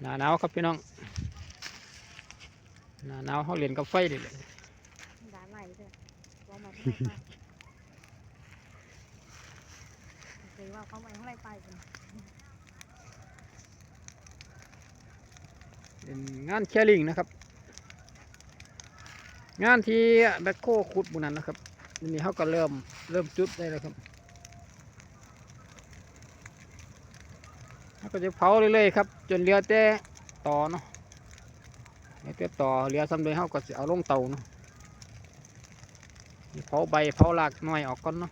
หนาหนาวครับพี่น้องหนาหนาวเขาเรียนกับไฟเลยด่าไหลเลยว่ามันไม่ไปเคยว่าเขาไม่ให้ไปกันเป็นงานแคลิงนะครับ งานที่แบคโคขุดบุนันนะครับนี่เขาก็เริ่มเริ่มจุดได้แล้วครับเขา ก็จะเผาเรื่อยๆครับ จนเหลือแต่ต่อเนาะเหลือแต่ต่อเหลือสำเร็จเขาก็จะเอาลงเตาเนาะเผาใบเผารากหน่อยออกก่อนเนาะ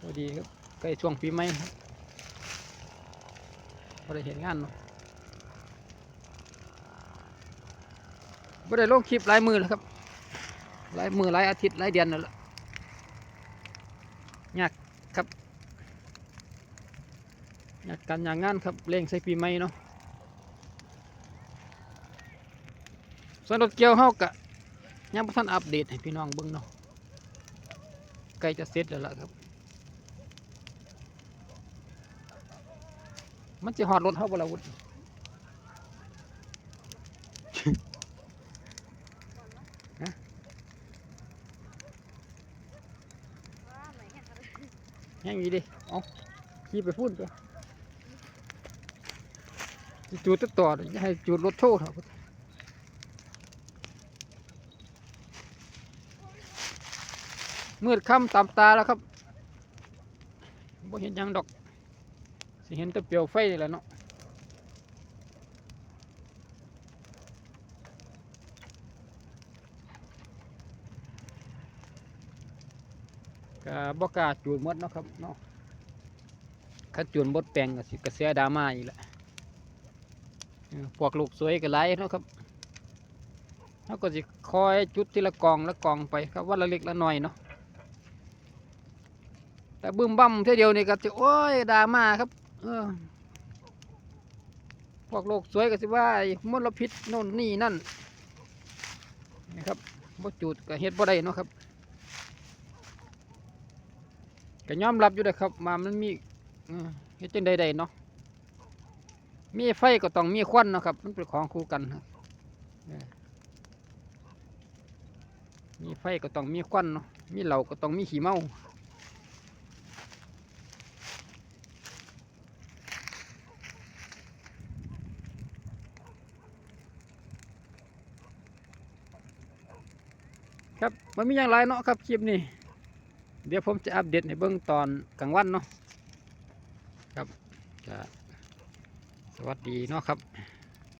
พอดีครับใกล้ช่วงปีใหม่ครับพอได้เห็นงานเนาะไม่ได้ลงคลิปหลายมือแล้วครับหลายมือหลายอาทิตย์หลายเดือนนั่นแหละยากครับ ยากการยากงานครับเร่งใส่ปีใหม่เนาะส่วนรถเกี่ยวเฮากะยังบ่ทันอัปเดตให้พี่น้องเบิ่งเนาะใกล้จะเสร็จแล้วล่ะครับ มันจะหอดรถเฮาบ่ล่ะวุฒว่นเห็นอะไรแห้งอยู่ดิเอาขี่ไปพูดก็สิ จูดต่อให้จูดรถโชว์เถอะมืดค่ำตามตาแล้วครับบ่เห็นยังดอก สิเห็นแต่เปลวไฟนี่แหละเนาะก็บ่กาจูดมดเนาะครับเนาะถ้าจูดมดแปลงก็สิกระแสดราม่าอีกและเออ พวกลูกสวยก็หลายเนาะครับเขาก็สิคอยจุดทีละกองละกองไปครับวันละเล็กละน้อยเนาะแต่บึ้มบั้มเท่าเดียวนี่ก็สิโอ้ยดราม่าครับออพวกโลกสวยก็สิว่าไอ้มลพิษโน่นนี่นั่นนะครับบ่จูดก็เฮ็ดบ่ได้เนาะครับก็ยอมรับอยู่นะครับมามันมีเออเฮ็ดจังใดๆเนาะ มีไฟก็ต้องมีควันนะครับ มันเป็นของคู่กันครับมีไฟก็ต้องมีควันเนาะมีเหล้าก็ต้องมีขี้เมาครับมันมีอย่างไรเนาะครับคลิปนี้ เดี๋ยวผมจะอัปเดตในเบื้องตอนกลางวันเนาะครับ สวัสดีเนาะครับ